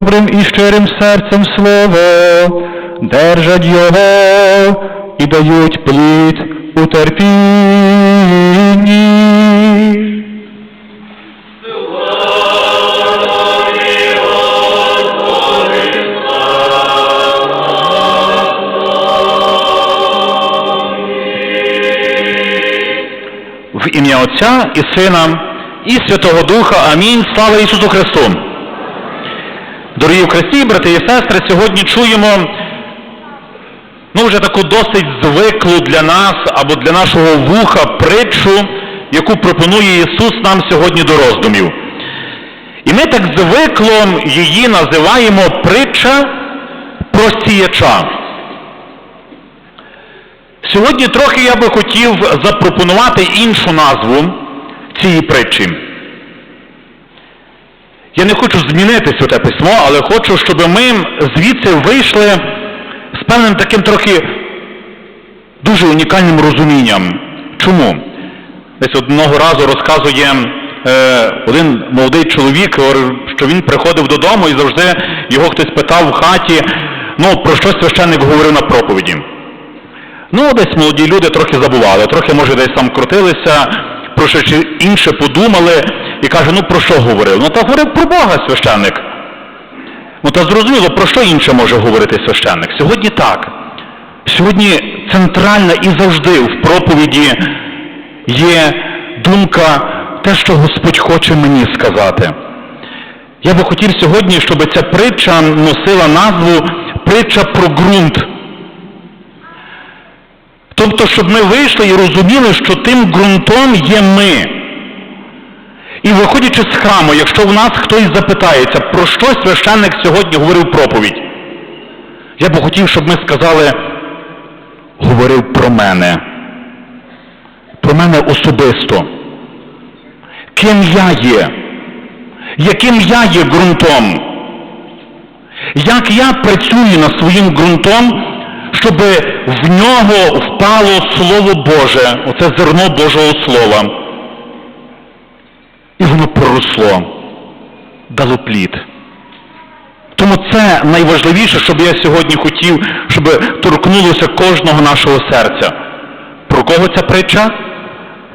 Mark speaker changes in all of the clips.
Speaker 1: добрим і щирим серцем слово, держать його і дають плід у терпінні. В ім'я Отця і Сина і Святого Духа. Амінь. Слава Ісусу Христу! Дорогі в Христі, брати і сестри, сьогодні чуємо ну, вже таку досить звиклу для нас або для нашого вуха притчу, яку пропонує Ісус нам сьогодні до роздумів. І ми так звикло її називаємо притча про сіяча. Сьогодні трохи я би хотів запропонувати іншу назву цієї притчі. Я не хочу змінити святе письмо, але хочу, щоб ми звідси вийшли з певним таким трохи дуже унікальним розумінням. Чому? Десь одного разу розказує е, один молодий чоловік, що він приходив додому і завжди його хтось питав в хаті, ну, про що священник говорив на проповіді. Ну, десь молоді люди трохи забували, трохи, може, десь там крутилися, що чи інше подумали і каже, ну про що говорив? Ну та говорив про Бога священник. Ну та зрозуміло, про що інше може говорити священник? Сьогодні так. Сьогодні центральна і завжди в проповіді є думка те, що Господь хоче мені сказати. Я би хотів сьогодні, щоб ця притча носила назву притча про ґрунт. Тобто, щоб ми вийшли і розуміли, що тим ґрунтом є ми. І виходячи з храму, якщо в нас хтось запитається, про що священник сьогодні говорив проповідь, я би хотів, щоб ми сказали, говорив про мене. Про мене особисто. Ким я є? Яким я є ґрунтом? Як я працюю над своїм ґрунтом, щоб в нього впало Слово Боже, оце зерно Божого Слова. І воно проросло, дало плід. Тому це найважливіше, щоб я сьогодні хотів, щоб торкнулося кожного нашого серця. Про кого ця притча?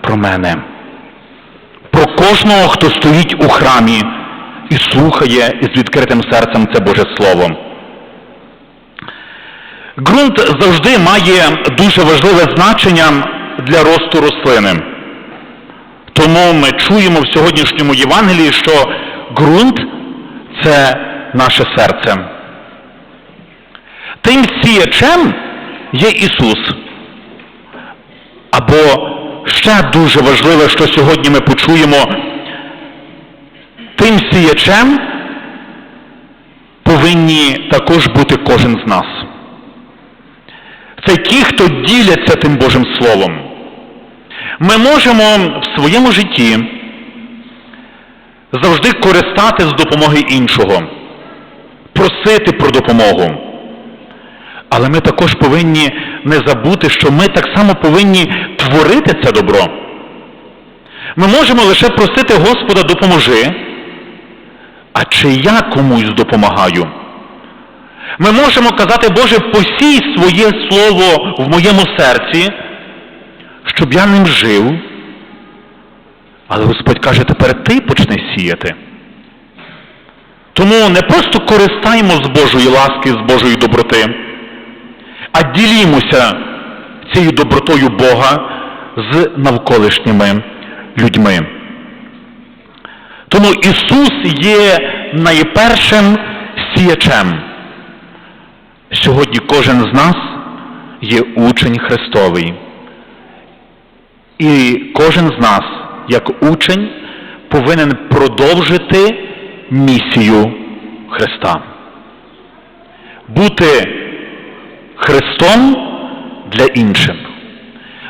Speaker 1: Про мене. Про кожного, хто стоїть у храмі і слухає із відкритим серцем це Боже Слово. Ґрунт завжди має дуже важливе значення для росту рослини. Тому ми чуємо в сьогоднішньому Євангелії, що ґрунт це наше серце. Тим сіячем є Ісус. Або ще дуже важливе, що сьогодні ми почуємо, тим сіячем повинні також бути кожен з нас. Це ті, хто діляться тим Божим Словом. Ми можемо в своєму житті завжди користати з допомоги іншого, просити про допомогу. Але ми також повинні не забути, що ми так само повинні творити це добро. Ми можемо лише просити Господа допоможи, а чи я комусь допомагаю? Ми можемо казати, Боже, посій своє слово в моєму серці, щоб я ним жив. Але Господь каже, тепер ти почни сіяти. Тому не просто користаємо з Божої ласки, з Божої доброти, а ділімося цією добротою Бога з навколишніми людьми. Тому Ісус є найпершим сіячем. Сьогодні кожен з нас є учень Христовий. І кожен з нас, як учень, повинен продовжити місію Христа. Бути Христом для інших,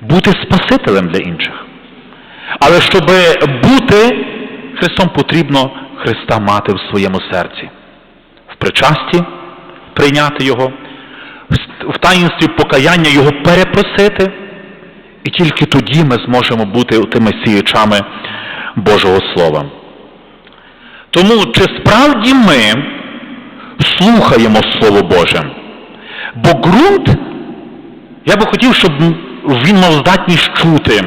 Speaker 1: бути Спасителем для інших. Але щоб бути Христом, потрібно Христа мати в своєму серці, в причасті прийняти Його, в таїнстві покаяння Його перепросити, і тільки тоді ми зможемо бути тими сіячами Божого Слова. Тому чи справді ми слухаємо Слово Боже? Бо ґрунт, я би хотів, щоб він мав здатність чути.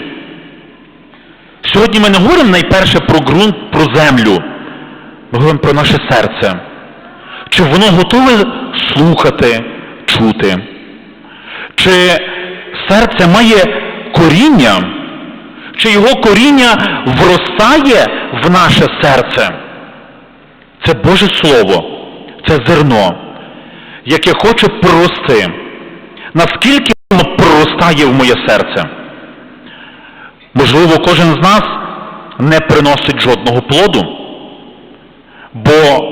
Speaker 1: Сьогодні ми не говоримо найперше про ґрунт, про землю. Ми говоримо про наше серце. Чи воно готове слухати, чути? Чи серце має коріння? Чи його коріння вростає в наше серце? Це Боже Слово, це зерно, яке хоче прорости. Наскільки воно проростає в моє серце? Можливо, кожен з нас не приносить жодного плоду, бо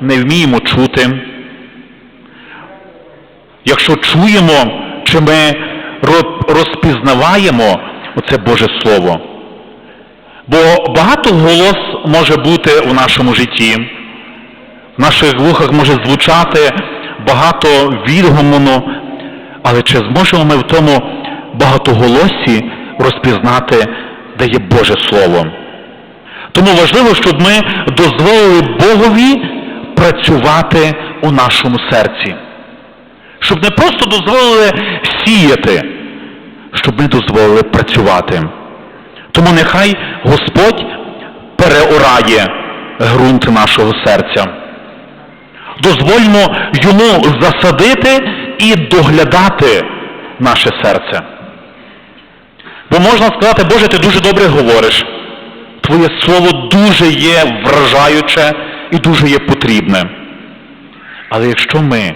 Speaker 1: не вміємо чути. Якщо чуємо, чи ми розпізнаваємо оце Боже Слово. Бо багато голос може бути у нашому житті, в наших вухах може звучати багато відгомону, але чи зможемо ми в тому багатоголосі розпізнати, де є Боже Слово? Тому важливо, щоб ми дозволили Богові працювати у нашому серці. Щоб не просто дозволили сіяти, щоб ми дозволили працювати. Тому нехай Господь переорає ґрунт нашого серця. Дозвольмо йому засадити і доглядати наше серце. Бо можна сказати, Боже, ти дуже добре говориш. Твоє слово дуже є вражаюче і дуже є потрібне. Але якщо ми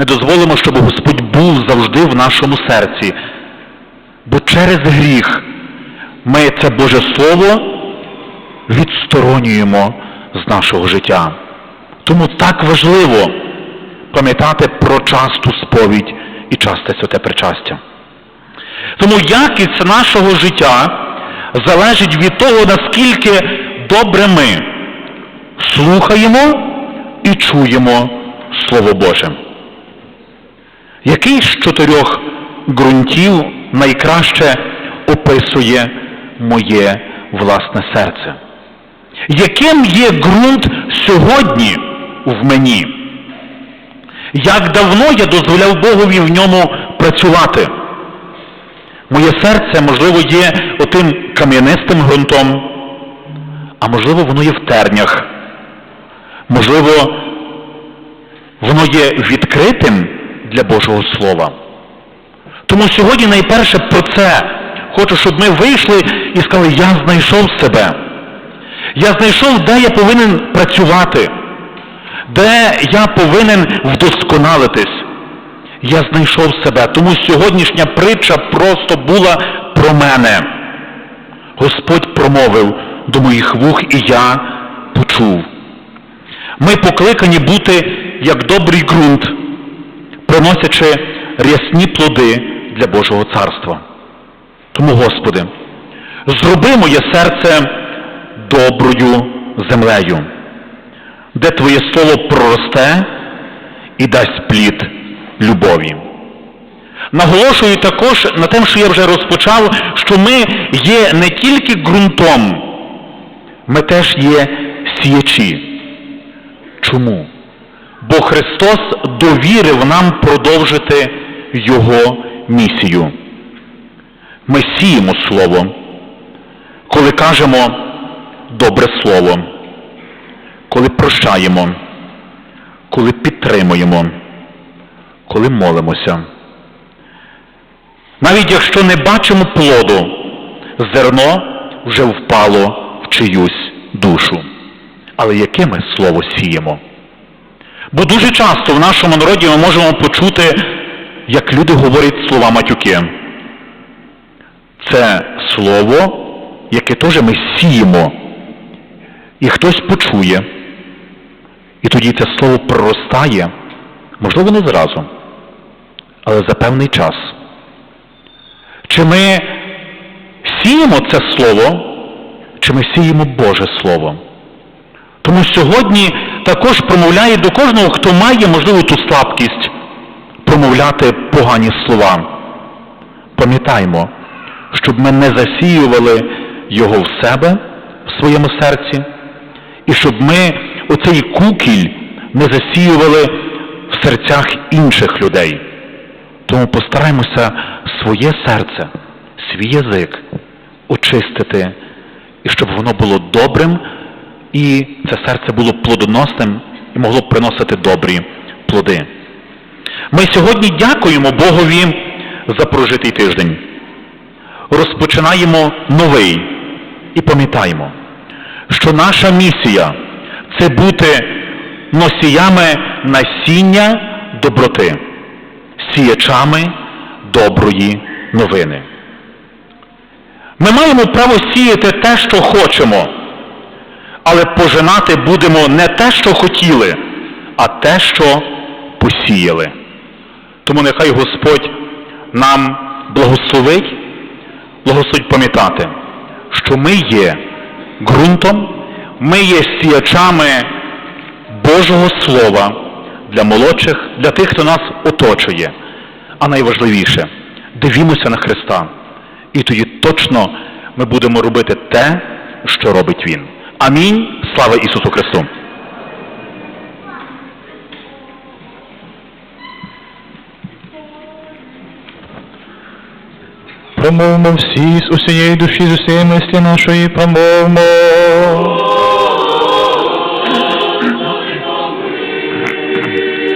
Speaker 1: не дозволимо, щоб Господь був завжди в нашому серці, бо через гріх ми це Боже Слово відсторонюємо з нашого життя. Тому так важливо пам'ятати про часту сповідь і часте святе причастя. Тому якість нашого життя залежить від того, наскільки добре ми слухаємо і чуємо Слово Боже. Який з чотирьох ґрунтів найкраще описує моє власне серце? Яким є ґрунт сьогодні в мені? Як давно я дозволяв Богові в ньому працювати? Моє серце, можливо, є отим кам'янистим ґрунтом, а можливо, воно є в тернях. Можливо, воно є відкритим для Божого Слова. Тому сьогодні найперше про це хочу, щоб ми вийшли і сказали, я знайшов себе. Я знайшов, де я повинен працювати, де я повинен вдосконалитись. Я знайшов себе. Тому сьогоднішня притча просто була про мене. Господь промовив до моїх вух, і я почув. Ми покликані бути як добрий ґрунт, приносячи рясні плоди для Божого царства. Тому, Господи, зроби моє серце доброю землею, де Твоє слово проросте і дасть плід любові. Наголошую також на тим, що я вже розпочав, що ми є не тільки ґрунтом, ми теж є сіячі. Чому? Бо Христос довірив нам продовжити Його місію. Ми сіємо Слово, коли кажемо добре Слово, коли прощаємо, коли підтримуємо, коли молимося. Навіть якщо не бачимо плоду, зерно вже впало в чиюсь душу. Але яке ми слово сіємо? Бо дуже часто в нашому народі ми можемо почути, як люди говорять слова матюки. Це слово, яке теж ми сіємо, і хтось почує. І тоді це слово проростає, можливо, не зразу, але за певний час. Чи ми сіємо це слово, чи ми сіємо Боже Слово? Тому сьогодні також промовляє до кожного, хто має, можливо, ту слабкість промовляти погані слова. Пам'ятаймо, щоб ми не засіювали його в себе, в своєму серці, і щоб ми оцей кукіль не засіювали в серцях інших людей. Тому постараємося своє серце, свій язик очистити, і щоб воно було добрим, і це серце було плодоносним і могло приносити добрі плоди. Ми сьогодні дякуємо Богові за прожитий тиждень. Розпочинаємо новий і пам'ятаємо, що наша місія це бути носіями насіння доброти, сіячами доброї новини. Ми маємо право сіяти те, що хочемо, але пожинати будемо не те, що хотіли, а те, що посіяли. Тому нехай Господь нам благословить, благословить пам'ятати, що ми є ґрунтом, ми є сіячами Божого Слова для молодших, для тих, хто нас оточує. А найважливіше, дивімося на Христа. І тоді точно ми будемо робити те, що робить Він. Амінь. Слава Ісусу Христу!
Speaker 2: Промовмо всі з усієї душі, з усієї мислі нашої, промовмо.